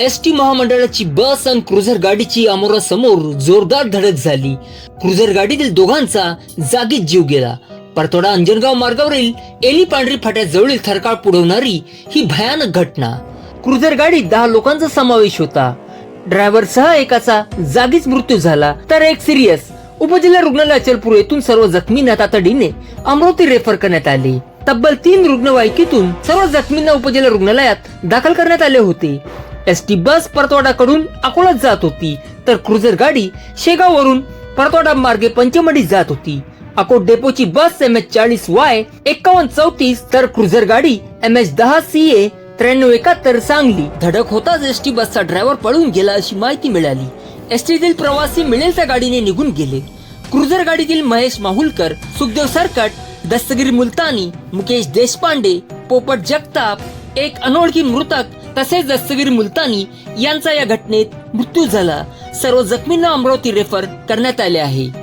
S T महामंडळाची बस आणि cruiser गाडीची समोर जोरदार धडक झाली. क्रुझर गाडीतील दोघांचा जागीच जीव गेला. परतोडा अंजनगाव मार्गावरील एली पांढरी फाट्याजवळील थरकाळ पुढवणारी ही भयानक घटना. क्रुझर गाडीत दहा लोकांचा समावेश होता. ड्रायव्हर सह एकाचा जागीच मृत्यू झाला. तर एक सिरियस उपजिल्हा रुग्णालय अचलपूर येथून सर्व जखमींना तातडीने अमरावती रेफर करण्यात आले. तब्बल तीन रुग्णवाहिकेतून सर्व जखमींना उपजिल्हा रुग्णालयात दाखल करण्यात आले होते. एस टी बस परतवाडाकडून अकोलात जात होती. तर क्रुझर गाडी शेगाववरून परतवाडा मार्गे पंचमढीत जात होती. अकोट डेपोची बस एम एच चाळीस वाय एकावन्न चौतीस तर क्रुझर गाडी एम एच दहा सी ए त्र्याण्णव एकाहत्तर सांगली. धडक होताच एस टी बसचा ड्रायव्हर पळून गेला अशी माहिती मिळाली. एस टीतील प्रवासी मिळेल त्या गाडीने निघून गेले. क्रुझर गाडीतील महेश माहुलकर सुखदेव सरकट दस्तगिरी मुलतानी मुकेश देशपांडे पोपट जगताप एक अनोळखी मृतक तसेच दस्तवीर मुलतानी यांचा या घटनेत मृत्यू झाला. सर्व जखमींना अमरावती रेफर करण्यात आले आहे.